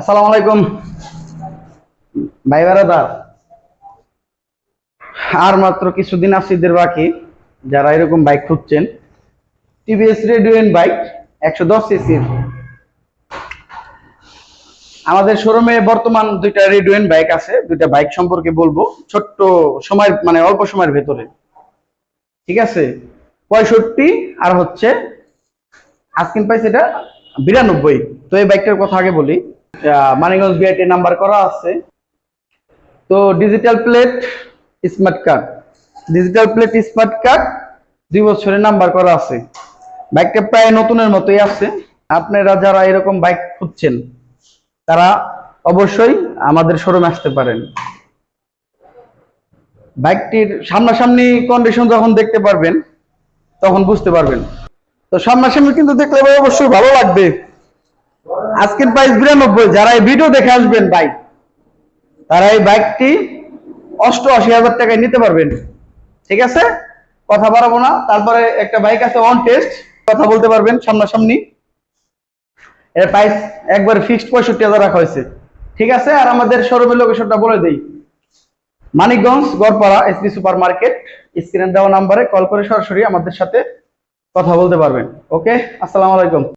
আসসালামু আলাইকুম। ভাই বেড়াদার আর মাত্র কিছুদিন আছে ঈদের বাকি, যারা এরকম বাইক খুঁজছেন টিভিএস রেডিওয়েন বাইক একশো দশ সিসির আমাদের শোরুমে বর্তমান দুইটা রেডিওয়েন বাইক আছে, দুইটা বাইক সম্পর্কে বলব, ছোট্ট সময় মানে অল্প সময়ের ভেতরে। ঠিক আছে? পঁয়ষট্টি, আর হচ্ছে আজকিন প্রাইস এটা বিরানব্বই। তো এই বাইকটার কথা আগে বলি। আহ, মানিকগঞ্জ বিআইটি নাম্বার করা আছে। তো digital plate smart card digital plate smart card দুই বছরের নাম্বার করা আছে। বাইকটা প্রায় নতুনের মতোই আছে। আপনারা যারা এরকম বাইক খুঁজছেন তারা অবশ্যই আমাদের শোরুমে আসতে পারেন। বাইকটির সামনাসামনি কন্ডিশন যখন দেখতে পারবেন তখন বুঝতে পারবেন। তো সামনাসামনি কিন্তু দেখলে অবশ্যই ভালো লাগবে। আজকের প্রাইস বিরানব্বই, যারা এই ভিডিও দেখে আসবেন বাইক তারা এই বাইকটি অষ্টআশি হাজার টাকায় নিতে পারবেন। ঠিক আছে? কথা বাড়াবো না। তারপরে একটা বাইক আছে অন টেস্ট কথা বলতে পারবেন সামনাসামনি। এর প্রাইস একবার ফিক্সড পঁয়ষট্টি হাজার রাখা হয়েছে। ঠিক আছে? আর আমাদের শোরুমের লোকেশনটা বলে দিই। Manikganj, Garpara SP super market স্ক্রিনে দেওয়া নাম্বারে কল করে সরাসরি আমাদের সাথে কথা বলতে পারবেন। ওকে আসসালামু আলাইকুম।